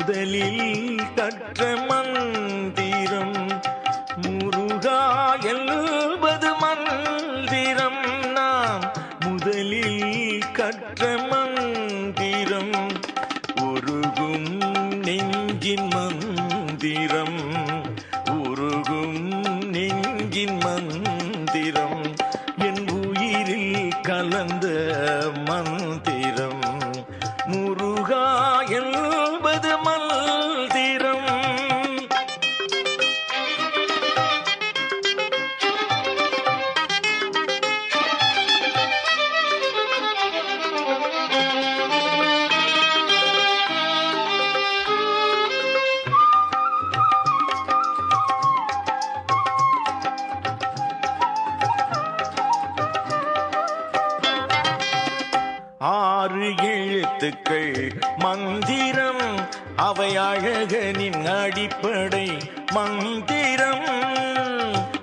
முதலில் கற்ற மந்திரம். முருகா எழுபது மந்திரம். நாம் முதலில் கற்ற ஆறு எழுத்துக்கள். மந்திரம் அவை அழகனின் அடிப்படை. மந்திரம்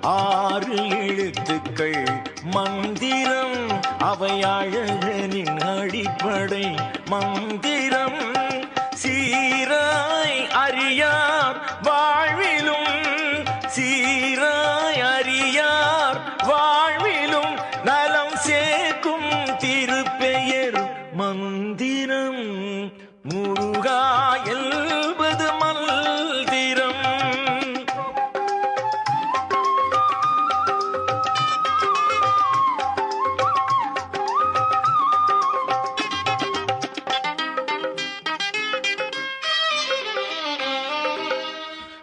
ஆறு எழுத்துக்கள். மந்திரம் அவை அழகனின் அடிப்படை. மந்திரம் சீராய் அறியார் வாழ்விலும் சீராய் முருகா என்பது மந்திரம்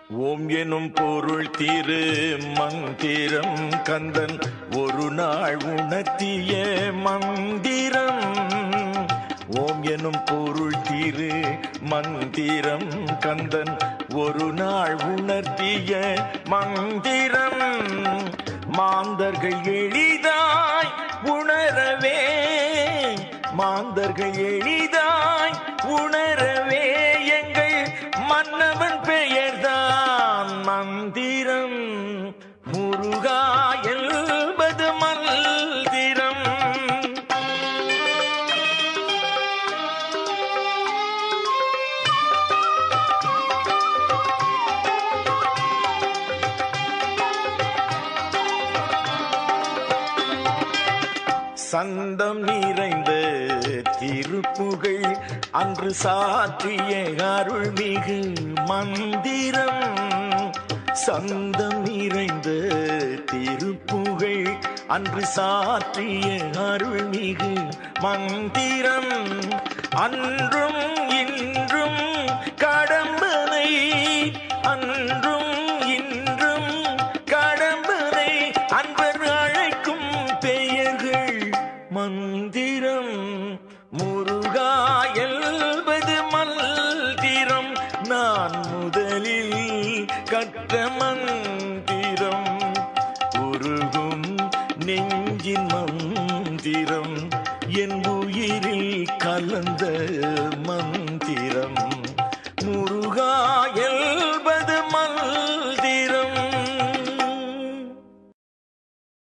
ஓம் எனும் பொருள் திரு மந்திரம் கந்தன். ஒரு நாள் உணர்த்திய மந்திரம். ஓம் எனும் பொருள் திரு மந்திரம் கந்தன். ஒரு நாள் உணர்த்திய மந்திரம் மாந்தர்கள் எளிதாய் உணரவே. மாந்தர்கள் எளிதாய் உணரவே எங்கள் மன்னவன் பெயர்தான் மந்திரம் சந்தம் நிறைந்த திருப்புகழ். அன்று சாற்றிய அருள்மிகு மந்திரம். சந்தம் நிறைந்த திருப்புகழ். அன்று சாற்றிய அருள்மிகு மந்திரம். அன்றும் நெஞ்சின் மந்திரம் என் உயிரில் கலந்த